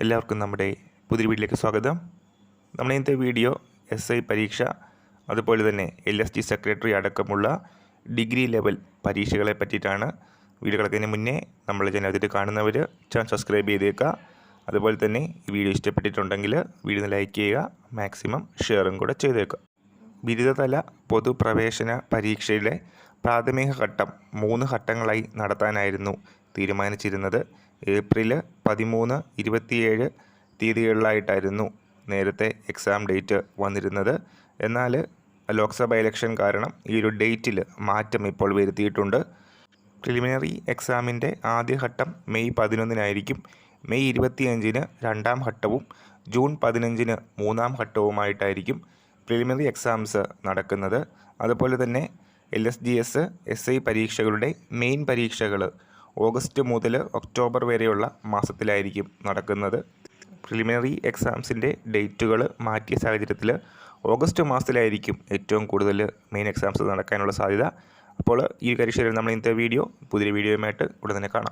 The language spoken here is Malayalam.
എല്ലാവർക്കും നമ്മുടെ പുതിയ വീട്ടിലേക്ക് സ്വാഗതം. നമ്മുടെ ഇന്നത്തെ വീഡിയോ എസ് ഐ പരീക്ഷ അതുപോലെ തന്നെ എൽ എസ് ടി സെക്രട്ടറി അടക്കമുള്ള ഡിഗ്രി ലെവൽ പരീക്ഷകളെ പറ്റിയിട്ടാണ് വീഡിയോ കിടക്കുന്നതിന് മുന്നേ നമ്മൾ ചാനൽ കാണുന്നവർ ചാനൽ സബ്സ്ക്രൈബ് ചെയ്തേക്കുക അതുപോലെ തന്നെ ഈ വീഡിയോ ഇഷ്ടപ്പെട്ടിട്ടുണ്ടെങ്കിൽ വീഡിയോ ലൈക്ക് ചെയ്യുക മാക്സിമം ഷെയറും കൂടെ ചെയ്തേക്കുക ബിരുദതല പൊതുപ്രവേശന പരീക്ഷയിലെ പ്രാഥമിക ഘട്ടം മൂന്ന് ഘട്ടങ്ങളായി നടത്താനായിരുന്നു തീരുമാനിച്ചിരുന്നത്. ഏപ്രിൽ പതിമൂന്ന് ഇരുപത്തിയേഴ് തീയതികളിലായിട്ടായിരുന്നു നേരത്തെ എക്സാം ഡേറ്റ് വന്നിരുന്നത്. എന്നാൽ ലോക്സഭ ഇലക്ഷൻ കാരണം ഈ ഒരു ഡേറ്റിൽ മാറ്റം ഇപ്പോൾ വരുത്തിയിട്ടുണ്ട്. പ്രിലിമിനറി എക്സാമിന്റെ ആദ്യഘട്ടം മെയ് പതിനൊന്നിനായിരിക്കും. മെയ് ഇരുപത്തിയഞ്ചിന് രണ്ടാം ഘട്ടവും ജൂൺ പതിനഞ്ചിന് മൂന്നാം ഘട്ടവുമായിട്ടായിരിക്കും പ്രിലിമിനറി എക്സാംസ് നടക്കുന്നത്. അതുപോലെ തന്നെ L S G S S I പരീക്ഷകളുടെ മെയിൻ പരീക്ഷകൾ ഓഗസ്റ്റ് മുതൽ ഒക്ടോബർ വരെയുള്ള മാസത്തിലായിരിക്കും നടക്കുന്നത്. പ്രിലിമിനറി എക്സാംസിന്റെ ഡേറ്റുകൾ മാറ്റിയ സാഹചര്യത്തിൽ ഓഗസ്റ്റ് മാസത്തിലായിരിക്കും ഏറ്റവും കൂടുതൽ മെയിൻ എക്സാംസ് നടക്കാനുള്ള സാധ്യത. അപ്പോൾ ഈ പരീക്ഷയിൽ നമ്മൾ ഇന്നത്തെ വീഡിയോ പുതിയ വീഡിയോയുമായിട്ട് ഉടനെ കാണാം.